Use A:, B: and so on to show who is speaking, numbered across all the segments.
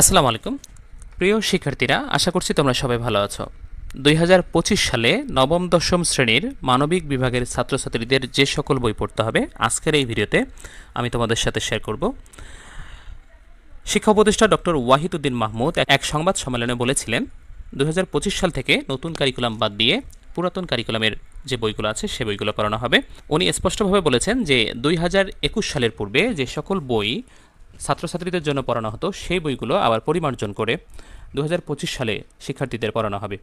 A: আসসালামু আলাইকুম। প্রিয় শিক্ষার্থীরা, আশা করছি তোমরা সবাই ভালো আছো। দুই হাজার পঁচিশ সালে নবম, দশম শ্রেণির মানবিক বিভাগের ছাত্রছাত্রীদের যে সকল বই পড়তে হবে, আজকের এই ভিডিওতে আমি তোমাদের সাথে শেয়ার করব। শিক্ষা উপদেষ্টা ডক্টর ওয়াহিদুদ্দিন মাহমুদ এক সংবাদ সম্মেলনে বলেছিলেন, দুই হাজার পঁচিশ সাল থেকে নতুন কারিকুলাম বাদ দিয়ে পুরাতন কারিকুলামের যে বইগুলো আছে, সে বইগুলো পড়ানো হবে। উনি স্পষ্টভাবে বলেছেন যে, দুই হাজার একুশ সালের পূর্বে যে সকল বই ছাত্রছাত্রীদের জন্য পড়ানো হতো, সেই বইগুলো আবার পরিমার্জন করে দু হাজার পঁচিশ সালে শিক্ষার্থীদের পড়ানো হবে।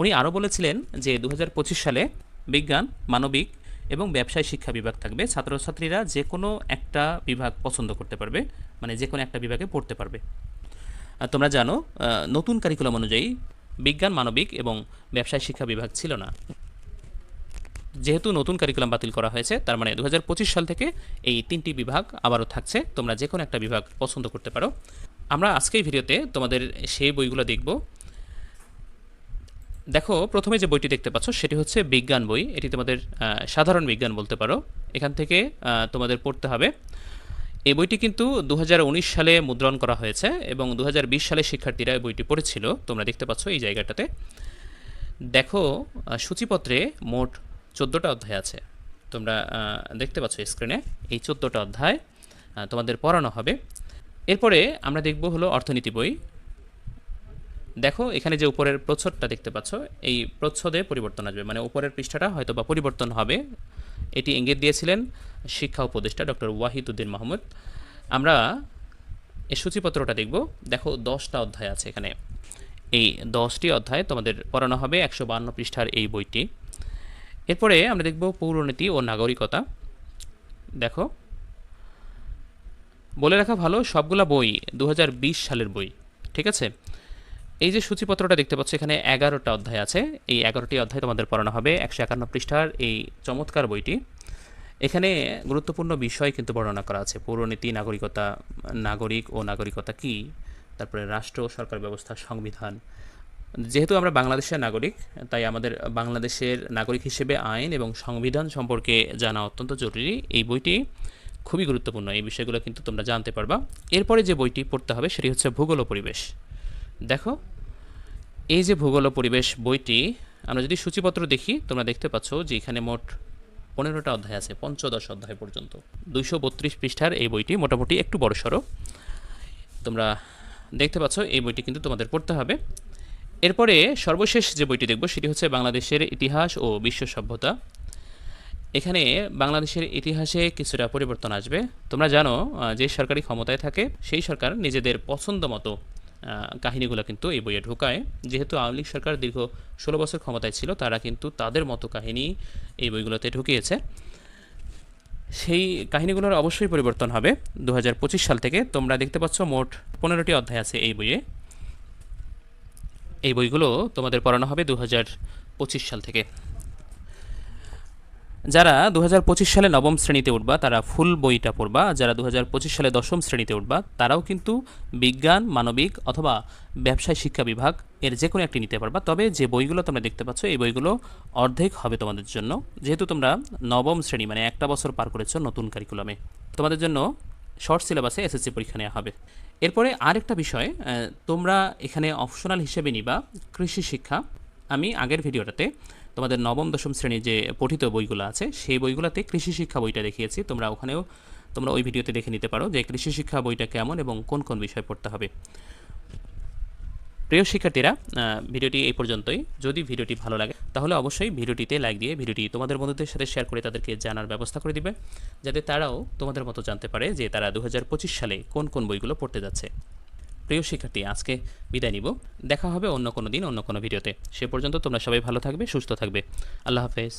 A: উনি আরও বলেছিলেন যে দু হাজার পঁচিশ সালে বিজ্ঞান, মানবিক এবং ব্যবসায় শিক্ষা বিভাগ থাকবে। ছাত্রছাত্রীরা যে কোনো একটা বিভাগ পছন্দ করতে পারবে মানে যে কোনো একটা বিভাগে পড়তে পারবে। তোমরা জানো নতুন কারিকুলাম অনুযায়ী বিজ্ঞান, মানবিক এবং ব্যবসায় শিক্ষা বিভাগ ছিল না। যেহেতু নতুন কারিকুলাম বাতিল করা হয়েছে, তার মানে দু হাজার পঁচিশ সাল থেকে এই তিনটি বিভাগ আবারও থাকছে। তোমরা যে কোনো একটা বিভাগ পছন্দ করতে পারো। আমরা আজকের ভিডিওতে তোমাদের সেই বইগুলো দেখব। দেখো, প্রথমে যে বইটি দেখতে পাচ্ছ, সেটি হচ্ছে বিজ্ঞান বই। এটি তোমাদের সাধারণ বিজ্ঞান বলতে পারো। এখান থেকে তোমাদের পড়তে হবে। এই বইটি কিন্তু দু হাজার উনিশ সালে মুদ্রণ করা হয়েছে এবং দু হাজার বিশ সালে শিক্ষার্থীরা এই বইটি পড়েছিল। তোমরা দেখতে পাচ্ছ এই জায়গাটাতে। দেখো সূচিপত্রে মোট চোদ্দোটা অধ্যায় আছে। তোমরা দেখতে পাচ্ছ স্ক্রিনে এই চোদ্দোটা অধ্যায় তোমাদের পড়ানো হবে। এরপরে আমরা দেখব হলো অর্থনীতি বই। দেখো, এখানে যে উপরের প্রচ্ছদটা দেখতে পাচ্ছ, এই প্রচ্ছদে পরিবর্তন আসবে। মানে উপরের পৃষ্ঠাটা হয়তো বা পরিবর্তন হবে। এটি ইঙ্গিত দিয়েছিলেন শিক্ষা উপদেষ্টা ডক্টর ওয়াহিদুদ্দিন মাহমুদ। আমরা এই সূচিপত্রটা দেখব। দেখো, দশটা অধ্যায় আছে এখানে। এই দশটি অধ্যায় তোমাদের পড়ানো হবে, একশো বান্ন পৃষ্ঠার এই বইটি। এরপরে আমরা দেখব পৌরনীতি ও নাগরিকতা। দেখো। বলে রাখা ভালো, সবগুলা বই দু হাজার বিশ সালের বই, ঠিক আছে? এই যে সূচিপত্রটা দেখতে পাচ্ছ, এখানে এগারোটা অধ্যায় আছে। এই এগারোটি অধ্যায় তোমাদের পড়ানো হবে একশো একান্ন পৃষ্ঠার এই চমৎকার বইটি। এখানে গুরুত্বপূর্ণ বিষয় কিন্তু বর্ণনা করা আছে। পৌরনীতি, নাগরিকতা, নাগরিক ও নাগরিকতা কি? তারপরে রাষ্ট্র, সরকার ব্যবস্থা, সংবিধান যেহেতু আমরা বাংলাদেশের নাগরিক, তাই আমাদের বাংলাদেশের নাগরিক হিসেবে আইন এবং সংবিধান সম্পর্কে জানা অত্যন্ত জরুরি। এই বইটি খুবই গুরুত্বপূর্ণ, এই বিষয়গুলো কিন্তু তোমরা জানতে পারবা। এরপরে যে বইটি পড়তে হবে সেটি হচ্ছে ভূগোল পরিবেশ। দেখো, এই যে ভূগোল পরিবেশ বইটি, আমরা যদি সূচিপত্র দেখি, তোমরা দেখতে পাচ্ছ যে এখানে মোট পনেরোটা অধ্যায় আছে, পঞ্চদশ অধ্যায় পর্যন্ত। দুইশো বত্রিশ পৃষ্ঠার এই বইটি মোটামুটি একটু বড় সড়ো তোমরা দেখতে পাচ্ছ, এই বইটি কিন্তু তোমাদের পড়তে হবে। এরপরে সর্বশেষ যে বইটি দেখব, সেটি হচ্ছে বাংলাদেশের ইতিহাস ও বিশ্ব সভ্যতা। এখানে বাংলাদেশের ইতিহাসে কিছুটা পরিবর্তন আসবে। তোমরা জানো যে সরকারি ক্ষমতায় থাকে, সেই সরকার নিজেদের পছন্দ মতো কাহিনীগুলো কিন্তু এই বইয়ে ঢোকায়। যেহেতু আওয়ামী লীগ সরকার দীর্ঘ ষোলো বছর ক্ষমতায় ছিল, তারা কিন্তু তাদের মতো কাহিনী এই বইগুলোতে ঢুকিয়েছে। সেই কাহিনীগুলোর অবশ্যই পরিবর্তন হবে। দু হাজার পঁচিশ সাল থেকে তোমরা দেখতে পাচ্ছ, মোট পনেরোটি অধ্যায় আছে এই বইয়ে। এই বইগুলো তোমাদের পড়ানো হবে দু হাজার পঁচিশ সাল থেকে। যারা দু হাজার পঁচিশ সালে নবম শ্রেণীতে উঠবা, তারা ফুল বইটা পড়বা। যারা দু হাজার পঁচিশ সালে দশম শ্রেণীতে উঠবা, তারাও কিন্তু বিজ্ঞান, মানবিক অথবা ব্যবসায় শিক্ষা বিভাগ এর যে কোনো একটি নিতে পারবা। তবে যে বইগুলো তোমরা দেখতে পাচ্ছ, এই বইগুলো অর্ধেক হবে তোমাদের জন্য। যেহেতু তোমরা নবম শ্রেণি মানে একটা বছর পার করেছ নতুন কারিকুলামে তোমাদের জন্য শর্ট সিলেবাসে এসএসসি পরীক্ষা নেওয়া হবে। এরপরে আরেকটা বিষয় তোমরা এখানে অপশনাল হিসেবে নিবা কৃষি শিক্ষা। আমি আগের ভিডিওটাতে তোমাদের নবম, দশম শ্রেণির যে পঠিত বইগুলো আছে, সেই বইগুলোতে কৃষি শিক্ষা বইটা দেখিয়েছি। তোমরা ওখানেও তোমরা ওই ভিডিওতে দেখে নিতে পারো যে কৃষি শিক্ষা বইটা কেমন এবং কোন কোন বিষয় পড়তে হবে। প্রিয় শিক্ষার্থীরা ভিডিওটি এই পর্যন্তই। যদি ভিডিওটি ভালো লাগে, তাহলে অবশ্যই ভিডিওটিতে লাইক দিয়ে ভিডিওটি তোমাদের বন্ধুদের সাথে শেয়ার করে তাদেরকে জানার ব্যবস্থা করে দিবে, যাতে তারাও তোমাদের মতো জানতে পারে যে তারা দু হাজার পঁচিশ সালে কোন কোন বইগুলো পড়তে যাচ্ছে। প্রিয় শিক্ষার্থী, আজকে বিদায় নিব। দেখা হবে অন্য কোনো দিন, অন্য কোনো ভিডিওতে। সে পর্যন্ত তোমরা সবাই ভালো থাকবে, সুস্থ থাকবে। আল্লাহ হাফেজ।